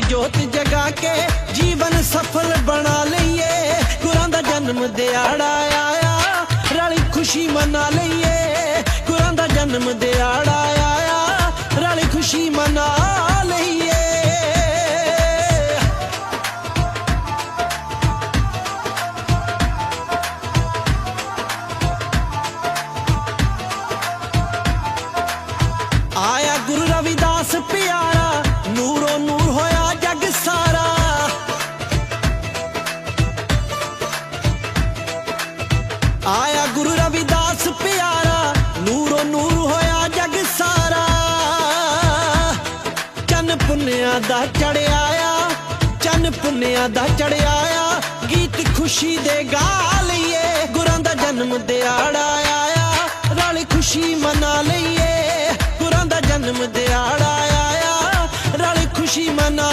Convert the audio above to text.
ਜੋਤ ਜਗਾ ਕੇ ਜੀਵਨ ਸਫਲ ਬਣਾ ਲਈਏ। ਗੁਰਾਂ ਦਾ ਜਨਮ ਦਿਹਾੜਾ ਆਇਆ, ਰਲੀ ਖੁਸ਼ੀ ਮਨਾ ਲਈਏ। ਗੁਰਾਂ ਦਾ ਜਨਮ ਦਿਹਾੜਾ ਆਇਆ, ਰਲੀ ਖੁਸ਼ੀ ਮਨਾ ਲਈਏ। ਆਇਆ ਗੁਰੂ ਰਵਿਦਾਸ ਪਿਆਰਾ ਆਇਆ ਗੁਰੂ ਰਵਿਦਾਸ ਪਿਆਰਾ, ਨੂਰੋ ਨੂਰ ਹੋਇਆ ਜਗ ਸਾਰਾ। ਚੰਨ ਪੁੰਨਿਆ ਦਾ ਚੜਿਆ ਆ ਚੰਨ ਪੁੰਨਿਆ ਦਾ ਚੜਿਆ ਆ ਗੀਤ ਖੁਸ਼ੀ ਦੇ ਗਾ ਲਈਏ। ਗੁਰਾਂ ਦਾ ਜਨਮ ਦਿਹਾੜਾ ਆਇਆ, ਰਲ ਖੁਸ਼ੀ ਮਨਾ ਲਈਏ। ਗੁਰਾਂ ਦਾ ਜਨਮ ਦਿਹਾੜਾ ਆਇਆ, ਰਲ ਖੁਸ਼ੀ ਮਨਾ